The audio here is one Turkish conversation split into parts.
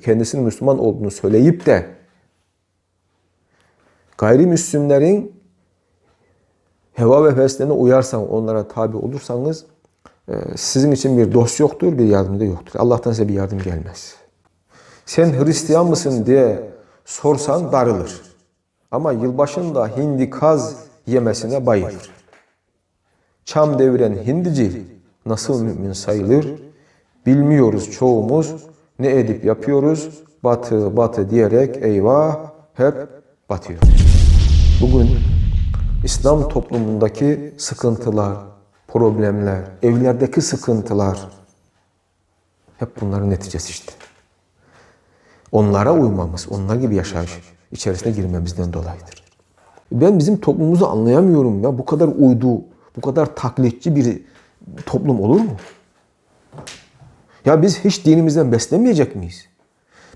kendisinin Müslüman olduğunu söyleyip de gayrimüslimlerin heva ve heveslerine uyarsanız, onlara tabi olursanız e, sizin için bir dost yoktur, bir yardım da yoktur. Allah'tan size bir yardım gelmez. Sen Hristiyan mısın diye sorsan darılır. Ama yılbaşında hindi kaz yemesine bayılır. Çam deviren hindici nasıl mümin sayılır? Bilmiyoruz çoğumuz ne edip yapıyoruz? Batı batı diyerek eyvah hep batıyor. Bugün İslam toplumundaki sıkıntılar, problemler, evlerdeki sıkıntılar hep bunların neticesi işte. Onlara uymamız, onlar gibi yaşayış içerisine girmemizden dolayıdır. Ben bizim toplumumuzu anlayamıyorum ya. Bu kadar uydu, bu kadar taklitçi bir toplum olur mu? Ya biz hiç dinimizden beslenmeyecek miyiz?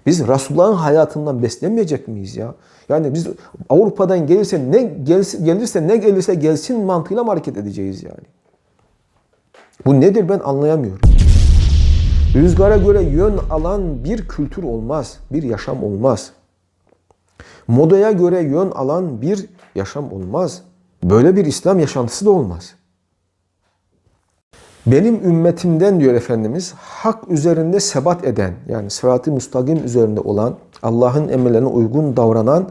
Biz Resulullah'ın hayatından beslenmeyecek miyiz ya? Yani biz Avrupa'dan gelirse ne gelirse, gelirse ne gelirse gelsin mantığıyla mı hareket edeceğiz yani? Bu nedir ben anlayamıyorum. Rüzgara göre yön alan bir kültür olmaz, bir yaşam olmaz. Modaya göre yön alan bir yaşam olmaz. Böyle bir İslam yaşantısı da olmaz. Benim ümmetimden diyor Efendimiz, hak üzerinde sebat eden, yani sırat-ı müstakim üzerinde olan, Allah'ın emirlerine uygun davranan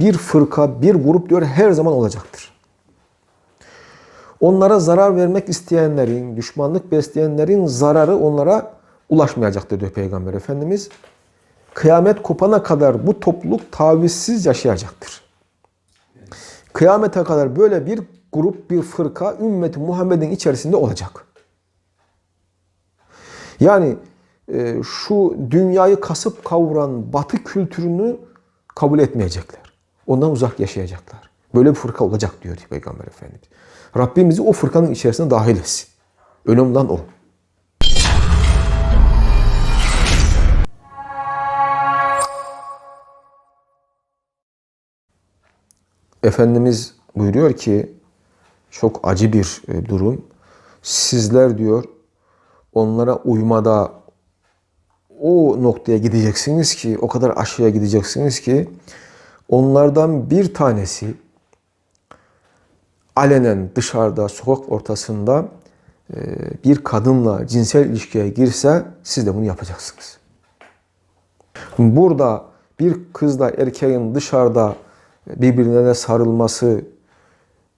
bir fırka, bir grup diyor her zaman olacaktır. Onlara zarar vermek isteyenlerin, düşmanlık besleyenlerin zararı onlara ulaşmayacaktır diyor Peygamber Efendimiz. Kıyamet kopana kadar bu topluluk tavizsiz yaşayacaktır. Kıyamete kadar böyle bir grup, bir fırka ümmeti Muhammed'in içerisinde olacak. Yani e, şu dünyayı kasıp kavuran batı kültürünü kabul etmeyecekler. Ondan uzak yaşayacaklar. Böyle bir fırka olacak diyor Peygamber Efendimiz. Rabbimizi o fırkanın içerisine dahil etsin. Önemli olan o. Efendimiz buyuruyor ki çok acı bir e, durum. Sizler diyor onlara uymada o noktaya gideceksiniz ki, o kadar aşağıya gideceksiniz ki onlardan bir tanesi alenen dışarıda, sokak ortasında e, bir kadınla cinsel ilişkiye girse siz de bunu yapacaksınız. Burada bir kızla erkeğin dışarıda birbirlerine sarılması,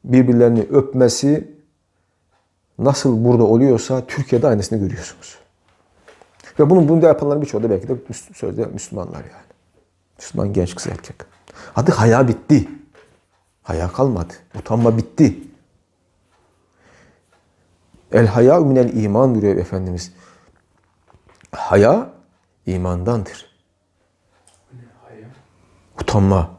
birbirlerini öpmesi nasıl burada oluyorsa Türkiye'de aynısını görüyorsunuz. Ve bunun bunu da yapanların birçoğu da belki de sözde Müslümanlar yani. Müslüman genç kız erkek. Hadi haya bitti. Haya kalmadı. Utanma bitti. El haya minel iman diyor Efendimiz. Haya imandandır. Utanma.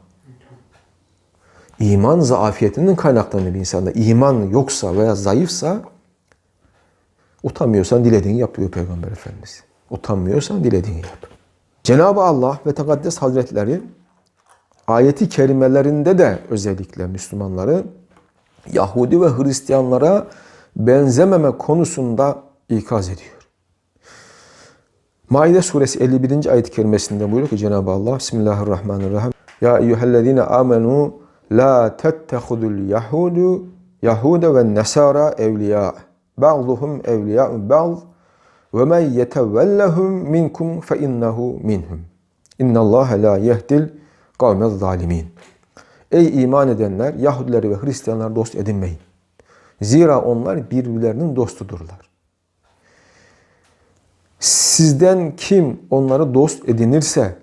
İman zaafiyetinin kaynaklanır bir insanda. İman yoksa veya zayıfsa utanmıyorsan dilediğini yap diyor Peygamber Efendimiz. Utanmıyorsan dilediğini yap. Cenab-ı Allah ve Tekaddes Hazretleri ayeti kerimelerinde de özellikle Müslümanları Yahudi ve Hristiyanlara benzememe konusunda ikaz ediyor. Maide suresi 51. ayet-i kerimesinde buyuruyor ki Cenab-ı Allah Bismillahirrahmanirrahim. Ya eyyühellezine amenu la tettehudul yahudu yahude ve nesara evliya. Ba'duhum evliya'u ba'd ve men yetevellehum minkum fe innehu minhum. İnnallâhe la yehdil kavmez zalimin. Ey iman edenler Yahudileri ve Hristiyanları dost edinmeyin. Zira onlar birbirlerinin dostudurlar. Sizden kim onları dost edinirse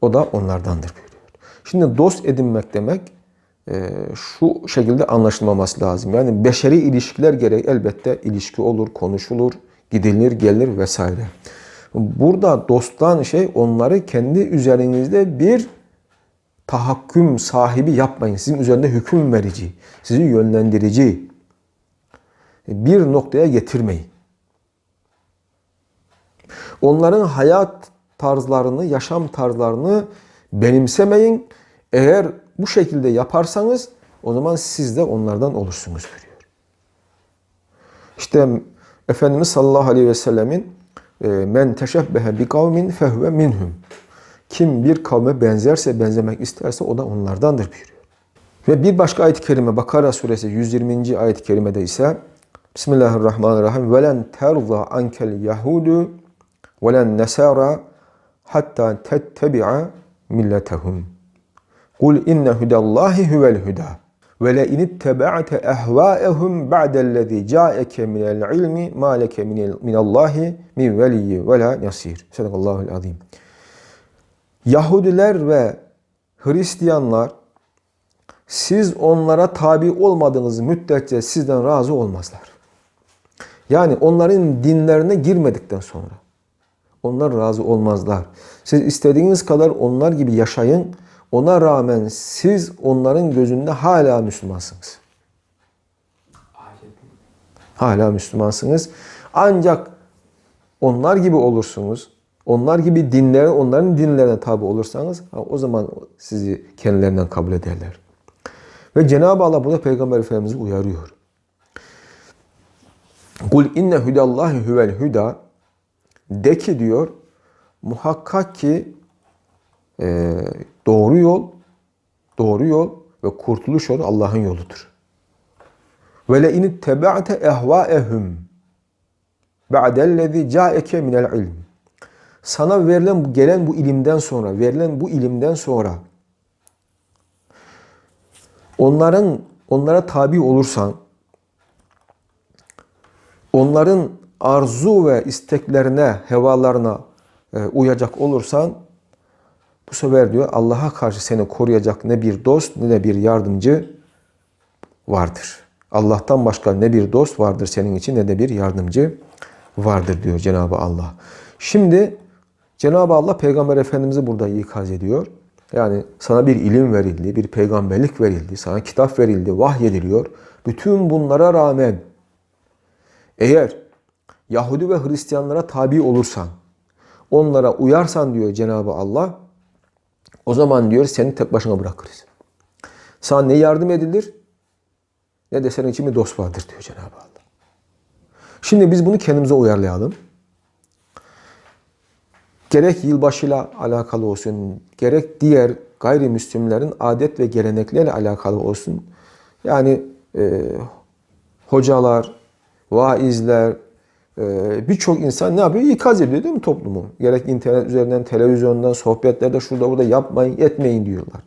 o da onlardandır buyuruyor. Şimdi dost edinmek demek şu şekilde anlaşılmaması lazım. Yani beşeri ilişkiler gereği elbette ilişki olur, konuşulur, gidilir, gelir vesaire. Burada dosttan şey onları kendi üzerinizde bir tahakküm sahibi yapmayın. Sizin üzerinde hüküm verici, sizi yönlendirici bir noktaya getirmeyin. Onların hayat tarzlarını, yaşam tarzlarını benimsemeyin. Eğer bu şekilde yaparsanız o zaman siz de onlardan olursunuz diyor. İşte Efendimiz sallallahu aleyhi ve sellemin e, men teşebbehe bi kavmin fehve minhum. Kim bir kavme benzerse, benzemek isterse o da onlardandır buyuruyor. Ve bir başka ayet-i kerime Bakara suresi 120. ayet-i kerimede ise Bismillahirrahmanirrahim. Velen terza ankel yahudu velen nesara hatta tettebi'a milletehum. Kul inne hudallahi huvel huda. Ve le inittebe'te ehvâehum ba'dellezî câeke minel ilmi mâ leke minallahi min veliyyi ve la nasir. Sadakallahul azim. Yahudiler ve Hristiyanlar siz onlara tabi olmadığınız müddetçe sizden razı olmazlar. Yani onların dinlerine girmedikten sonra onlar razı olmazlar. Siz istediğiniz kadar onlar gibi yaşayın. Ona rağmen siz onların gözünde hala Müslümansınız. Hala Müslümansınız. Ancak onlar gibi olursunuz. Onlar gibi dinlere, onların dinlerine tabi olursanız o zaman sizi kendilerinden kabul ederler. Ve Cenab-ı Allah burada Peygamber Efendimiz'i uyarıyor. Kul inne hudallahi huvel huda de ki diyor muhakkak ki e, doğru yol doğru yol ve kurtuluş yolu Allah'ın yoludur. Ve le in tebaate ehvaehum ba'dellezî câeke minel ilm. Sana verilen gelen bu ilimden sonra, verilen bu ilimden sonra onların onlara tabi olursan onların arzu ve isteklerine, hevalarına e, uyacak olursan bu sefer diyor Allah'a karşı seni koruyacak ne bir dost ne de bir yardımcı vardır. Allah'tan başka ne bir dost vardır senin için ne de bir yardımcı vardır diyor Cenab-ı Allah. Şimdi Cenab-ı Allah Peygamber Efendimiz'i burada ikaz ediyor. Yani sana bir ilim verildi, bir peygamberlik verildi, sana kitap verildi, vahyediliyor. Bütün bunlara rağmen eğer Yahudi ve Hristiyanlara tabi olursan, onlara uyarsan diyor Cenab-ı Allah, o zaman diyor seni tek başına bırakırız. Sana ne yardım edilir ne de senin için bir dost vardır diyor Cenab-ı Allah. Şimdi biz bunu kendimize uyarlayalım. Gerek yılbaşıyla alakalı olsun, gerek diğer gayrimüslimlerin adet ve gelenekleriyle alakalı olsun. Yani e, hocalar, vaizler, birçok insan ne yapıyor? İkaz ediyor değil mi toplumu? Gerek internet üzerinden, televizyondan, sohbetlerde şurada burada yapmayın, etmeyin diyorlar.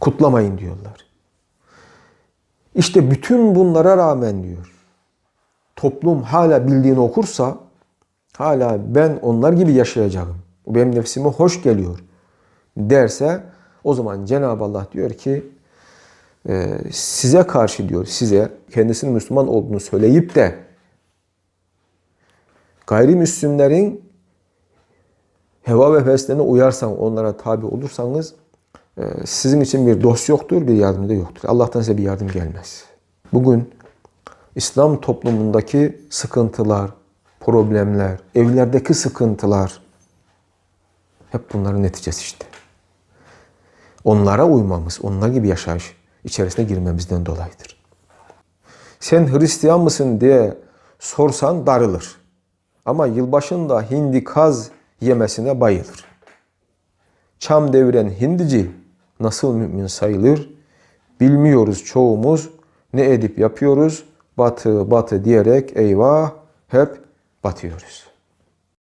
Kutlamayın diyorlar. İşte bütün bunlara rağmen diyor, toplum hala bildiğini okursa, hala ben onlar gibi yaşayacağım, bu benim nefsime hoş geliyor derse, o zaman Cenab-ı Allah diyor ki, size karşı diyor, size kendisinin Müslüman olduğunu söyleyip de gayrimüslimlerin heva ve heveslerine uyarsan, onlara tabi olursanız e, sizin için bir dost yoktur, bir yardım da yoktur. Allah'tan size bir yardım gelmez. Bugün İslam toplumundaki sıkıntılar, problemler, evlerdeki sıkıntılar hep bunların neticesi işte. Onlara uymamız, onlar gibi yaşayış içerisine girmemizden dolayıdır. Sen Hristiyan mısın diye sorsan darılır. Ama yılbaşında hindi kaz yemesine bayılır. Çam deviren hindici nasıl mümin sayılır? Bilmiyoruz çoğumuz ne edip yapıyoruz? Batı batı diyerek eyvah hep batıyoruz.